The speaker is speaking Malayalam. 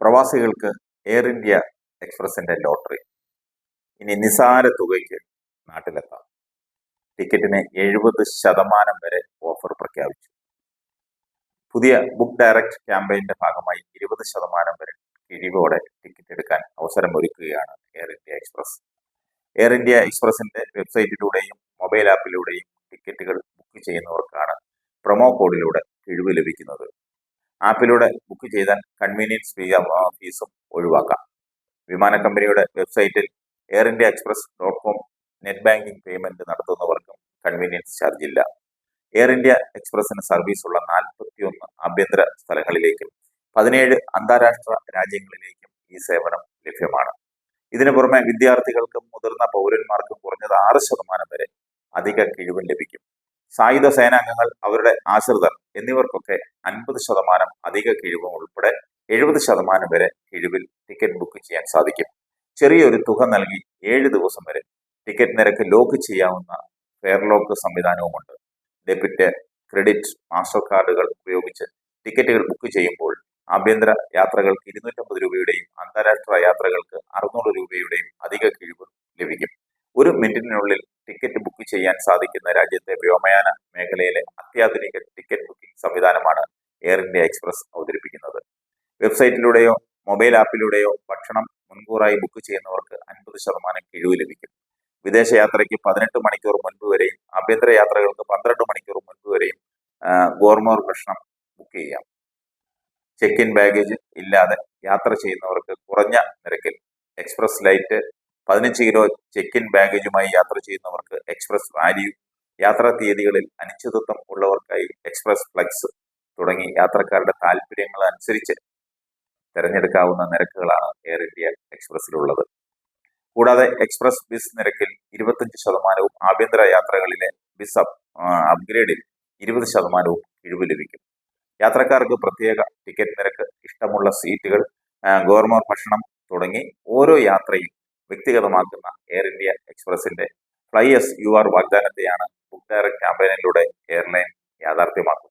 പ്രവാസികൾക്ക് എയർ ഇന്ത്യ എക്സ്പ്രസിന്റെ ലോട്ടറി ഇനി നിസാര തുകയ്ക്ക് നാട്ടിലെത്താം. ടിക്കറ്റിന് എഴുപത് ശതമാനം വരെ ഓഫർ പ്രഖ്യാപിച്ചു. പുതിയ ബുക്ക് ഡയറക്റ്റ് ക്യാമ്പയിന്റെ ഭാഗമായി ഇരുപത് ശതമാനം വരെ കിഴിവോടെ ടിക്കറ്റ് എടുക്കാൻ അവസരം ഒരുക്കുകയാണ് Air India Express Air India എക്സ്പ്രസിന്റെ വെബ്സൈറ്റിലൂടെയും മൊബൈൽ ആപ്പിലൂടെയും ടിക്കറ്റുകൾ ബുക്ക് ചെയ്യുന്നവർക്കാണ് പ്രൊമോ കോഡിലൂടെ കിഴിവ് ലഭിക്കുന്നത്. ആപ്പിലൂടെ ബുക്ക് ചെയ്താൽ കൺവീനിയൻസ് ഫീ ഫീസും ഒഴിവാക്കാം. വിമാന കമ്പനിയുടെ വെബ്സൈറ്റിൽ Air India Express dot com net banking payment നടത്തുന്നവർക്കും convenience charge ഇല്ല. എയർ ഇന്ത്യ എക്സ്പ്രസിന് സർവീസുള്ള നാൽപ്പത്തിയൊന്ന് ആഭ്യന്തര സ്ഥലങ്ങളിലേക്കും പതിനേഴ് അന്താരാഷ്ട്ര രാജ്യങ്ങളിലേക്കും ഈ സേവനം ലഭ്യമാണ്. ഇതിനു പുറമെ വിദ്യാർത്ഥികൾക്കും മുതിർന്ന പൗരന്മാർക്കും കുറഞ്ഞത് ആറ് ശതമാനം വരെ അധിക കിഴിവ് ലഭിക്കും. സായുധ സേനാംഗങ്ങൾ അവരുടെ ആശ്രിതർ എന്നിവർക്കൊക്കെ അൻപത് ശതമാനം അധിക കിഴിവും ഉൾപ്പെടെ എഴുപത് ശതമാനം വരെ കിഴിവിൽ ടിക്കറ്റ് ബുക്ക് ചെയ്യാൻ സാധിക്കും. ചെറിയൊരു തുക നൽകി ഏഴ് ദിവസം വരെ ടിക്കറ്റ് നിരക്ക് ലോക്ക് ചെയ്യാവുന്ന ഫെയർ ലോക്ക് സംവിധാനവുമുണ്ട്. ഡെബിറ്റ് ക്രെഡിറ്റ് മാസ്റ്റർ കാർഡുകൾ ഉപയോഗിച്ച് ടിക്കറ്റുകൾ ബുക്ക് ചെയ്യുമ്പോൾ ആഭ്യന്തര യാത്രകൾക്ക് ഇരുന്നൂറ്റമ്പത് രൂപയുടെയും അന്താരാഷ്ട്ര യാത്രകൾക്ക് അറുന്നൂറ് രൂപയുടെയും അധിക കിഴിവ് ലഭിക്കും. ഒരു മിനിറ്റിനുള്ളിൽ ടിക്കറ്റ് ബുക്ക് ചെയ്യാൻ സാധിക്കുന്ന രാജ്യത്തെ വ്യോമയാന മേഖലയിലെ അത്യാധുനിക ടിക്കറ്റ് സംവിധാനമാണ് എയർ ഇന്ത്യ എക്സ്പ്രസ് അവതരിപ്പിക്കുന്നത്. വെബ്സൈറ്റിലൂടെയോ മൊബൈൽ ആപ്പിലൂടെയോ ഭക്ഷണം മുൻകൂറായി ബുക്ക് ചെയ്യുന്നവർക്ക് അൻപത് ശതമാനം കിഴിവ് ലഭിക്കും. വിദേശ യാത്രയ്ക്ക് പതിനെട്ട് മണിക്കൂർ മുൻപ് വരെയും ആഭ്യന്തര യാത്രകൾക്ക് പന്ത്രണ്ട് മണിക്കൂർ മുൻപ് വരെയും ഗോർമർ ഭക്ഷണം ബുക്ക് ചെയ്യാം. ചെക്ക് ഇൻ ബാഗേജ് ഇല്ലാതെ യാത്ര ചെയ്യുന്നവർക്ക് കുറഞ്ഞ നിരക്കിൽ എക്സ്പ്രസ് ലൈറ്റ് പതിനഞ്ച് കിലോ ചെക്ക് ഇൻ ബാഗേജുമായി യാത്ര ചെയ്യുന്നവർക്ക് എക്സ്പ്രസ് വാല്യൂ യാത്രാ തീയതികളിൽ അനിശ്ചിതത്വം ഉള്ളവർക്കായി എക്സ്പ്രസ് ഫ്ലക്സ് തുടങ്ങി യാത്രക്കാരുടെ താല്പര്യങ്ങൾ അനുസരിച്ച് തിരഞ്ഞെടുക്കാവുന്ന നിരക്കുകളാണ് എയർ ഇന്ത്യ എക്സ്പ്രസിലുള്ളത് കൂടാതെ എക്സ്പ്രസ് ബിസ് നിരക്കിൽ ഇരുപത്തഞ്ച് ശതമാനവും ആഭ്യന്തര യാത്രകളിലെ ബിസ് അപ് അപ്ഗ്രേഡിൽ ഇരുപത് ശതമാനവും കിഴിവ് ലഭിക്കും. യാത്രക്കാർക്ക് പ്രത്യേക ടിക്കറ്റ് നിരക്ക് ഇഷ്ടമുള്ള സീറ്റുകൾ ഗവർണർ ഭക്ഷണം തുടങ്ങി ഓരോ യാത്രയും വ്യക്തിഗതമാക്കുന്ന എയർ ഇന്ത്യ എക്സ്പ്രസിന്റെ ഫ്ലൈ എസ് യു ആർ വാഗ്ദാനത്തെയാണ് ഡയറക്ട് ക്യാമ്പയിനിലൂടെ എയർലൈൻ യാഥാർത്ഥ്യമാക്കുന്നത്